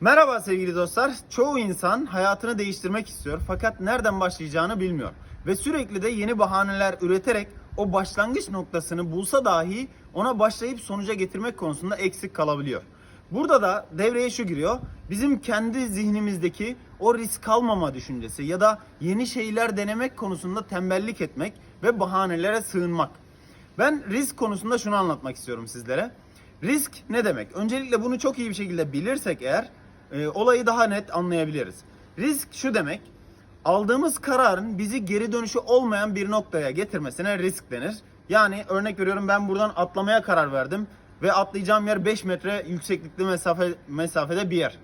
Merhaba sevgili dostlar. Çoğu insan hayatını değiştirmek istiyor fakat nereden başlayacağını bilmiyor. Ve sürekli de yeni bahaneler üreterek o başlangıç noktasını bulsa dahi ona başlayıp sonuca getirmek konusunda eksik kalabiliyor. Burada da devreye şu giriyor. Bizim kendi zihnimizdeki o risk almama düşüncesi ya da yeni şeyler denemek konusunda tembellik etmek ve bahanelere sığınmak. Ben risk konusunda şunu anlatmak istiyorum sizlere. Risk ne demek? Öncelikle bunu çok iyi bir şekilde bilirsek eğer e, olayı daha net anlayabiliriz. Risk şu demek. Aldığımız kararın bizi geri dönüşü olmayan bir noktaya getirmesine risk denir. Yani örnek veriyorum ben buradan atlamaya karar verdim ve atlayacağım yer 5 metre yükseklikli mesafe mesafede bir yer.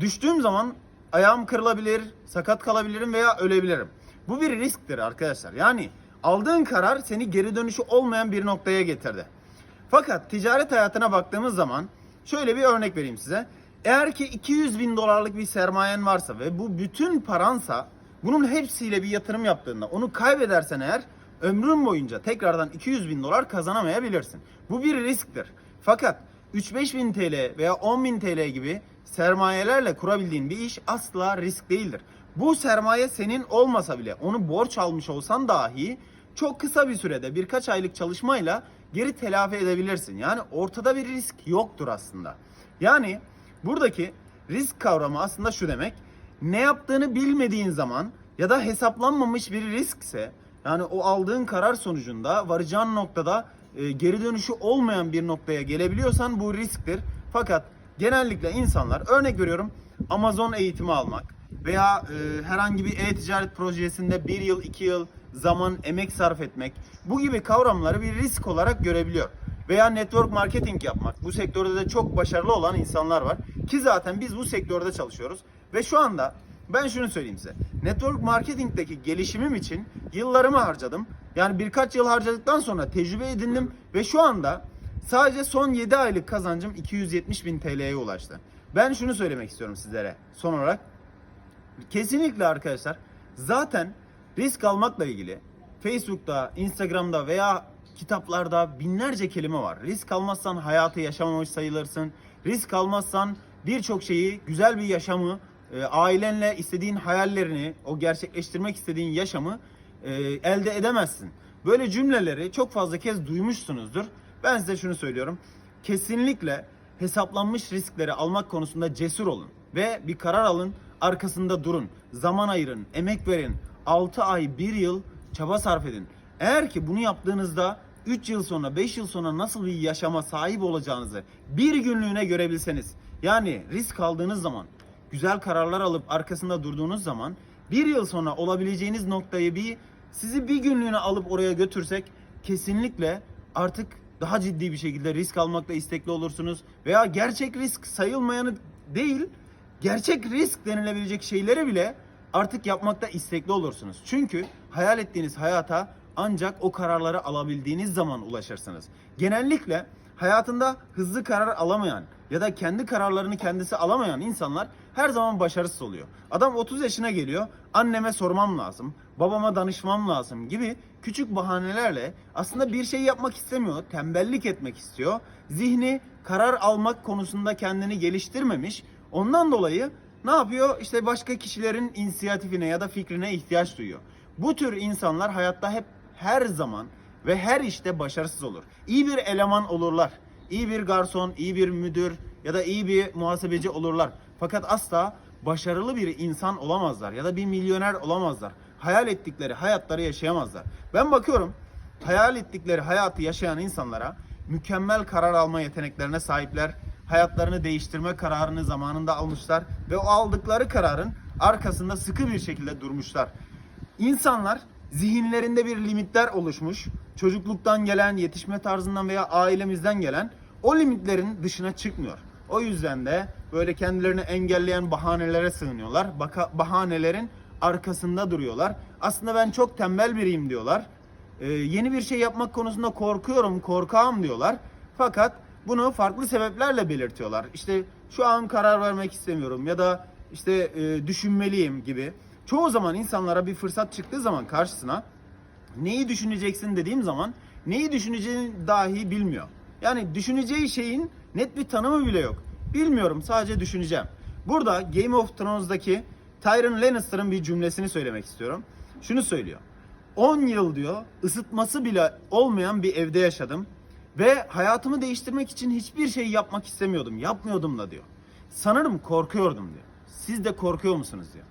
Düştüğüm zaman ayağım kırılabilir, sakat kalabilirim veya ölebilirim. Bu bir risktir arkadaşlar. Yani aldığın karar seni geri dönüşü olmayan bir noktaya getirdi. Fakat ticaret hayatına baktığımız zaman şöyle bir örnek vereyim size. Eğer ki 200 bin dolarlık bir sermayen varsa ve bu bütün paransa bunun hepsiyle bir yatırım yaptığında onu kaybedersen eğer ömrün boyunca tekrardan 200 bin dolar kazanamayabilirsin. Bu bir risktir. Fakat 3-5 bin TL veya 10 bin TL gibi sermayelerle kurabildiğin bir iş asla risk değildir. Bu sermaye senin olmasa bile onu borç almış olsan dahi çok kısa bir sürede birkaç aylık çalışmayla geri telafi edebilirsin. Yani ortada bir risk yoktur aslında. Yani buradaki risk kavramı aslında şu demek. Ne yaptığını bilmediğin zaman ya da hesaplanmamış bir riskse yani o aldığın karar sonucunda varacağın noktada e, geri dönüşü olmayan bir noktaya gelebiliyorsan bu risktir. Fakat genellikle insanlar örnek veriyorum Amazon eğitimi almak veya e, herhangi bir e-ticaret projesinde bir yıl iki yıl zaman emek sarf etmek bu gibi kavramları bir risk olarak görebiliyor. Veya network marketing yapmak. Bu sektörde de çok başarılı olan insanlar var. Ki zaten biz bu sektörde çalışıyoruz. Ve şu anda ben şunu söyleyeyim size. Network marketingdeki gelişimim için yıllarımı harcadım. Yani birkaç yıl harcadıktan sonra tecrübe edindim ve şu anda sadece son 7 aylık kazancım 270 bin TL'ye ulaştı. Ben şunu söylemek istiyorum sizlere son olarak. Kesinlikle arkadaşlar zaten risk almakla ilgili Facebook'ta, Instagram'da veya kitaplarda binlerce kelime var. Risk almazsan hayatı yaşamamış sayılırsın. Risk almazsan birçok şeyi, güzel bir yaşamı, e, ailenle istediğin hayallerini, o gerçekleştirmek istediğin yaşamı e, elde edemezsin. Böyle cümleleri çok fazla kez duymuşsunuzdur. Ben size şunu söylüyorum. Kesinlikle hesaplanmış riskleri almak konusunda cesur olun ve bir karar alın, arkasında durun, zaman ayırın, emek verin. 6 ay, 1 yıl çaba sarf edin. Eğer ki bunu yaptığınızda 3 yıl sonra, 5 yıl sonra nasıl bir yaşama sahip olacağınızı bir günlüğüne görebilseniz, yani risk aldığınız zaman, güzel kararlar alıp arkasında durduğunuz zaman bir yıl sonra olabileceğiniz noktayı bir sizi bir günlüğüne alıp oraya götürsek kesinlikle artık daha ciddi bir şekilde risk almakta istekli olursunuz veya gerçek risk sayılmayanı değil gerçek risk denilebilecek şeyleri bile artık yapmakta istekli olursunuz. Çünkü hayal ettiğiniz hayata ancak o kararları alabildiğiniz zaman ulaşırsınız. Genellikle hayatında hızlı karar alamayan ya da kendi kararlarını kendisi alamayan insanlar her zaman başarısız oluyor. Adam 30 yaşına geliyor, anneme sormam lazım, babama danışmam lazım gibi küçük bahanelerle aslında bir şey yapmak istemiyor, tembellik etmek istiyor. Zihni karar almak konusunda kendini geliştirmemiş. Ondan dolayı ne yapıyor? İşte başka kişilerin inisiyatifine ya da fikrine ihtiyaç duyuyor. Bu tür insanlar hayatta hep her zaman ve her işte başarısız olur. İyi bir eleman olurlar. İyi bir garson, iyi bir müdür ya da iyi bir muhasebeci olurlar. Fakat asla başarılı bir insan olamazlar ya da bir milyoner olamazlar. Hayal ettikleri hayatları yaşayamazlar. Ben bakıyorum hayal ettikleri hayatı yaşayan insanlara mükemmel karar alma yeteneklerine sahipler. Hayatlarını değiştirme kararını zamanında almışlar ve o aldıkları kararın arkasında sıkı bir şekilde durmuşlar. İnsanlar zihinlerinde bir limitler oluşmuş. Çocukluktan gelen, yetişme tarzından veya ailemizden gelen o limitlerin dışına çıkmıyor. O yüzden de böyle kendilerini engelleyen bahanelere sığınıyorlar. Baka, bahanelerin arkasında duruyorlar. Aslında ben çok tembel biriyim diyorlar. Ee, yeni bir şey yapmak konusunda korkuyorum, korkağım diyorlar. Fakat bunu farklı sebeplerle belirtiyorlar. İşte şu an karar vermek istemiyorum ya da işte e, düşünmeliyim gibi. Çoğu zaman insanlara bir fırsat çıktığı zaman karşısına neyi düşüneceksin dediğim zaman neyi düşüneceğini dahi bilmiyor. Yani düşüneceği şeyin net bir tanımı bile yok. Bilmiyorum sadece düşüneceğim. Burada Game of Thrones'daki Tyrion Lannister'ın bir cümlesini söylemek istiyorum. Şunu söylüyor. 10 yıl diyor ısıtması bile olmayan bir evde yaşadım ve hayatımı değiştirmek için hiçbir şey yapmak istemiyordum. Yapmıyordum da diyor. Sanırım korkuyordum diyor. Siz de korkuyor musunuz diyor.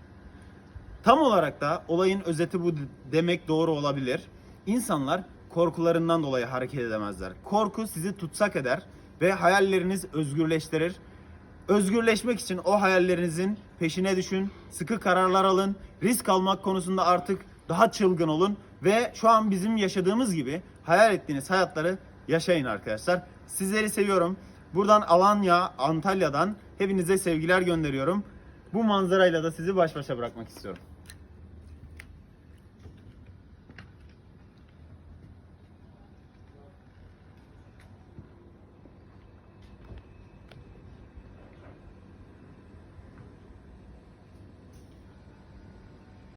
Tam olarak da olayın özeti bu demek doğru olabilir. İnsanlar korkularından dolayı hareket edemezler. Korku sizi tutsak eder ve hayalleriniz özgürleştirir. Özgürleşmek için o hayallerinizin peşine düşün, sıkı kararlar alın, risk almak konusunda artık daha çılgın olun ve şu an bizim yaşadığımız gibi hayal ettiğiniz hayatları yaşayın arkadaşlar. Sizleri seviyorum. Buradan Alanya, Antalya'dan hepinize sevgiler gönderiyorum. Bu manzarayla da sizi baş başa bırakmak istiyorum.